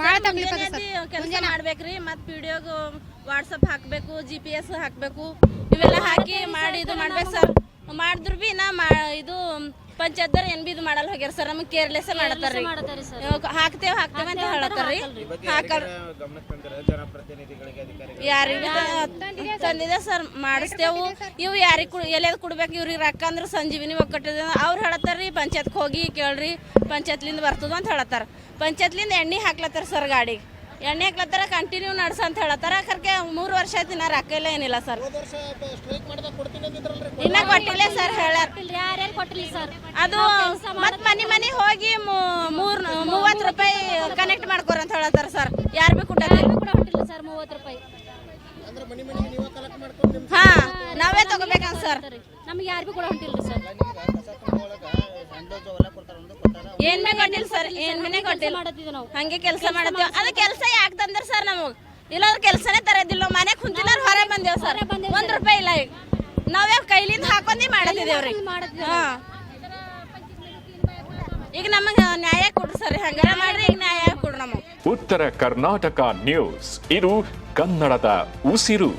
ಭಾಳ ತಕ್ಲೀಫ್ ಅದ ಸರ್. ಕೆಲಸ ಮಾಡ್ಬೇಕ್ರಿ ಮತ್ ವಿಡಿಯೋಗ ವಾಟ್ಸಪ್ ಹಾಕ್ಬೇಕು ಜಿ ಪಿ ಎಸ್ ಹಾಕ್ಬೇಕು ಇವೆಲ್ಲ ಹಾಕಿ ಮಾಡಿ ಇದು ಮಾಡ್ಬೇಕು ಸರ್. ಮಾಡಿದ್ರು ಬಿ ನಾ ಮಾ ಇದು ಪಂಚಾಯತ್ ಏನ್ ಬಿ ಇದು ಮಾಡಲ್ಲ ಹೋಗ್ಯಾರ ಸರ್ ನಮಗೆ ಕೇರ್ಲೆಸ್ ಮಾಡತ್ತಾರ್ರಿ. ಹಾಕ್ತೇವ್ ಹಾಕ್ತೇವೆ ಅಂತ ಹೇಳತ್ತಾರ್ರಿ. ಹಾಕಲ್ ಯಾರಿಗೆ ತಂದಿದೆ ಸರ್. ಮಾಡಿಸ್ತೇವು. ಇವು ಯಾರಿಗೆ ಎಲ್ಲಿ ಎಲ್ಲೆದ್ ಕೊಡ್ಬೇಕು ಇವ್ರಿಗೆ ರೊಕ್ಕ ಅಂದ್ರೆ ಸಂಜೀವಿನಿ ಒಕ್ಕಟ್ಟದ ಅವ್ರು ಹೇಳತ್ತಾರ್ರಿ ಪಂಚಾಯತ್ಗೆ ಹೋಗಿ ಕೇಳ್ರಿ. ಪಂಚಾಯತ್ಲಿಂದ ಬರ್ತದ ಅಂತ ಹೇಳತ್ತಾರ. ಪಂಚಾಯತ್ಲಿಂದ ಎಣ್ಣೆ ಹಾಕ್ಲತ್ತಾರ ಸರ್ ಗಾಡಿಗೆ ಎಣ್ಣೆ ಹಾಕ್ಲತ್ತಾರ ಕಂಟಿನ್ಯೂ ನಡ್ಸ ಅಂತ ಹೇಳತ್ತಾರ. ಕರ್ಕೆ ಮೂರು ವರ್ಷ ಆಯ್ತು ನಾ ರೊಕ್ಕ ಇಲ್ಲ ಏನಿಲ್ಲ ಸರ್. ಇನ್ನ ಕೊಟ್ಟಿಲ್ಲ ಸರ್ ಹೇಳ್ಯಾರ. ಯಾರ್ಯಾರು ಕೊಟ್ಟಿಲ್ಲ ಸರ್? ಅದು ಮತ್ ಮನಿ ಮನಿ ಹೋಗಿ ಮೂರ್ ಮೂವತ್ತು ರೂಪಾಯಿ ಕನೆಕ್ಟ್ ಮಾಡ್ಕೋರ ಅಂತ ಹೇಳತ್ತಾರ ಸರ್. ಯಾರು ಬಿ ಕೊಟ್ಟಾರ ಕೂಡ ಹೊಟ್ಟಿಲ್ಲ ಸರ್ ಮೂವತ್ತು ರೂಪಾಯಿ. ಅಂದ್ರೆ ಮನಿ ಮನೆಗೆ ನೀವೇ ಕಲೆಕ್ಟ್ ಮಾಡ್ಕೊಂಡು ನಿಮ್ ಹಾ ನಾವೇ ತಗೋಬೇಕಂತ ಸರ್. ನಮ್ಗೆ ಯಾರು ಭೀ ಕೂಡ ಹೊಂಟಿಲ್ಲ ಸರ್. ಒಂದು ಕೊಟ್ಟಾರ ಏನ್ ಕೊಟ್ಟಿಲ್ಲ ಸರ್ ಏನ್ಮೇನೆ ಕೊಟ್ಟಿಲ್ಲ ಹಂಗೆ ಕೆಲಸ ಮಾಡತ್ತೀವಿ ಅದು ಕೆಲಸ ಯಾಕೆ ತಂದ್ರ ಸರ್ ನಮಗ್? ಇಲ್ಲಾಂದ್ರೆ ಕೆಲಸನೇ ತರದಿಲ್ಲ. ಮನೆ ಕುಂತಿಲ್ಲ ಹೊರಗೆ ಬಂದೇವ್ ಸರ್ ಒಂದ್ ರೂಪಾಯಿ ಇಲ್ಲ ಈಗ. ನಾವೇ ಕೈಲಿಂದ ಹಾಕೊಂಡಿ ಮಾಡತ್ತಿದೇವ್ರಿ ಹಾ. ಈಗ ನಮಗ ನ್ಯಾಯ ಕೊಡ್ರಿ ಸರ್ ಹಂಗಾರ ಮಾಡ್ರಿ ಈಗ ನ್ಯಾಯ ಕೊಡ್ರಿ ನಮಗ್. ಉತ್ತರ ಕರ್ನಾಟಕ ನ್ಯೂಸ್. ಇದು ಕನ್ನಡದ ಉಸಿರು.